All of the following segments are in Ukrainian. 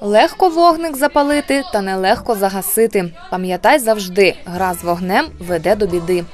Легко вогник запалити та нелегко загасити. Пам'ятай завжди, гра з вогнем веде до біди.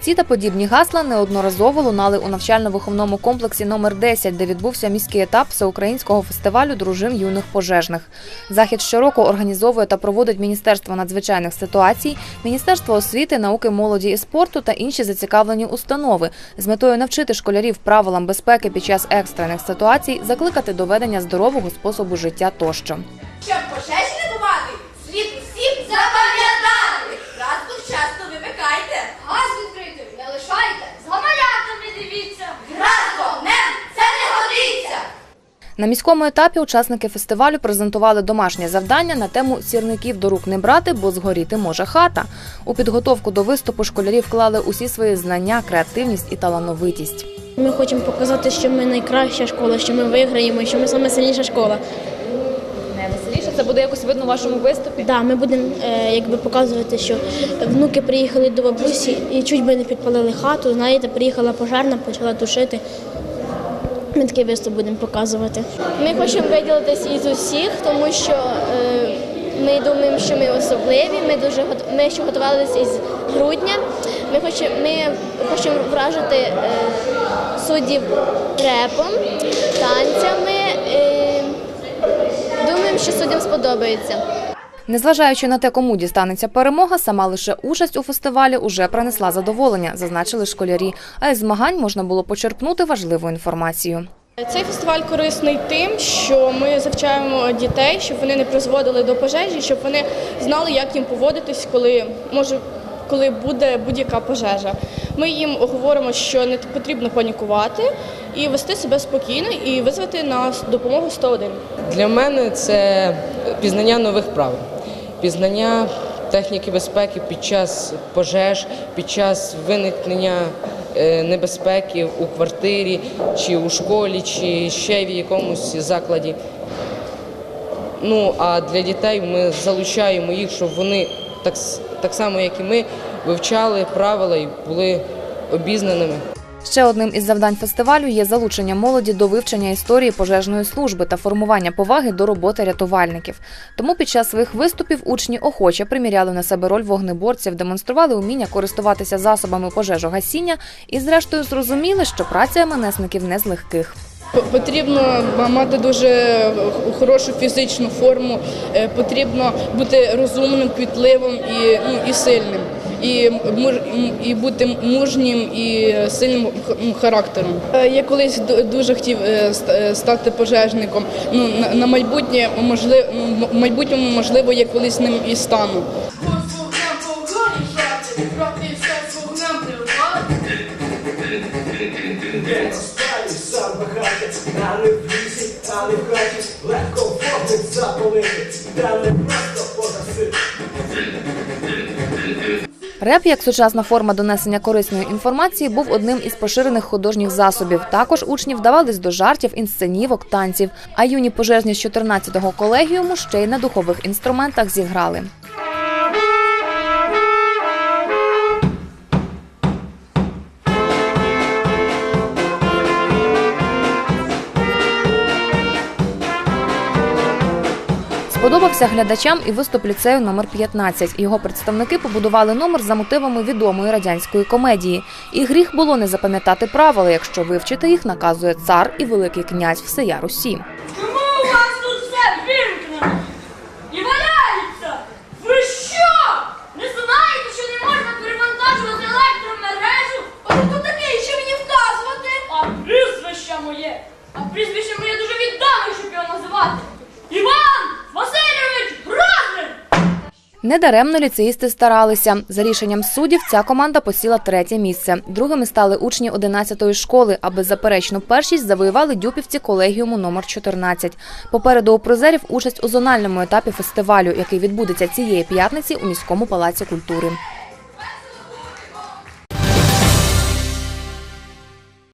Ці та подібні гасла неодноразово лунали у навчально-виховному комплексі номер 10, де відбувся міський етап всеукраїнського фестивалю дружин юних пожежних. Захід щороку організовує та проводить Міністерство надзвичайних ситуацій, Міністерство освіти, науки, молоді і спорту та інші зацікавлені установи з метою навчити школярів правилам безпеки під час екстрених ситуацій, закликати до ведення здорового способу життя тощо. Щоб пожеж не бувати, слід усім запам'ятати. Транспорт часто вимикайте. Газ відкритий не лишайте, з гамалятами дивіться. Гра з вогнем це не годиться. На міському етапі учасники фестивалю презентували домашнє завдання на тему сірників до рук не брати, бо згоріти може хата. У підготовку до виступу школярі вклали усі свої знання, креативність і талановитість. Ми хочемо показати, що ми найкраща школа, що ми виграємо, що ми найсильніша школа. Найвеселіше це буде якось видно у вашому виступі. Да, ми будемо е, якби показувати, що внуки приїхали до бабусі і чуть би не підпалили хату. Знаєте, приїхала пожарна, почала тушити. Ми такий виступ будемо показувати. Ми хочемо виділитись із усіх, тому що е, ми думаємо, що ми особливі. Ми дуже ми ще готувалися із грудня. Ми хочемо, ми хочемо вражити е, суддів репом, танцями. Е, думаємо, що суддям сподобається. Незважаючи на те, кому дістанеться перемога, сама лише участь у фестивалі уже принесла задоволення, зазначили школярі. А із змагань можна було почерпнути важливу інформацію. Цей фестиваль корисний тим, що ми завчаємо дітей, щоб вони не призводили до пожежі, щоб вони знали, як їм поводитись, коли може. Коли буде будь-яка пожежа, ми їм говоримо, що не потрібно панікувати і вести себе спокійно і визвати на допомогу 101. Для мене це пізнання нових правил, пізнання техніки безпеки під час пожеж, під час виникнення е, небезпеки у квартирі, чи у школі, чи ще в якомусь закладі. Ну а для дітей ми залучаємо їх, щоб вони так, так само, як і ми, вивчали правила і були обізнаними. Ще одним із завдань фестивалю є залучення молоді до вивчення історії пожежної служби та формування поваги до роботи рятувальників. Тому під час своїх виступів учні охоче приміряли на себе роль вогнеборців, демонстрували уміння користуватися засобами пожежогасіння і, зрештою, зрозуміли, що праця МНСників не з легких. Потрібно мати дуже хорошу фізичну форму, е, потрібно бути розумним, квітливим і, ну, і сильним, і, і бути мужнім і сильним характером. Е, Я колись дуже хотів е, е, стати пожежником. Ну, на, майбутнє, можливо, в майбутньому, можливо, я колись ним і стану. Вогнем погоні жати, проти все з вогнем тривати. Де справі сам багатець, а не в хаті, легко вогник запалити, та просто Реп, як сучасна форма донесення корисної інформації, був одним із поширених художніх засобів. Також учні вдавались до жартів, інсценівок, танців. А юні пожежні з 14-го колегіуму ще й на духових інструментах зіграли. Сподобався глядачам і виступ ліцею номер 15. Його представники побудували номер за мотивами відомої радянської комедії. І гріх було не запам'ятати правила, якщо вивчити їх, наказує цар і великий князь всея Русі. Чому у вас тут все вимкнено? І валяється? Ви що? Не знаєте, що не можна перевантажувати електромережу? А хто такий, що мені вказувати? А прізвище моє. А прізвище моє дуже віддаме, щоб його називати. Іван Васильович Грозний! Недаремно ліцеїсти старалися. За рішенням суддів ця команда посіла третє місце. Другими стали учні 11-ї школи, а беззаперечну першість завоювали дюпівці колегіуму номер 14. Попереду у призерів участь у зональному етапі фестивалю, який відбудеться цієї п'ятниці у міському палаці культури.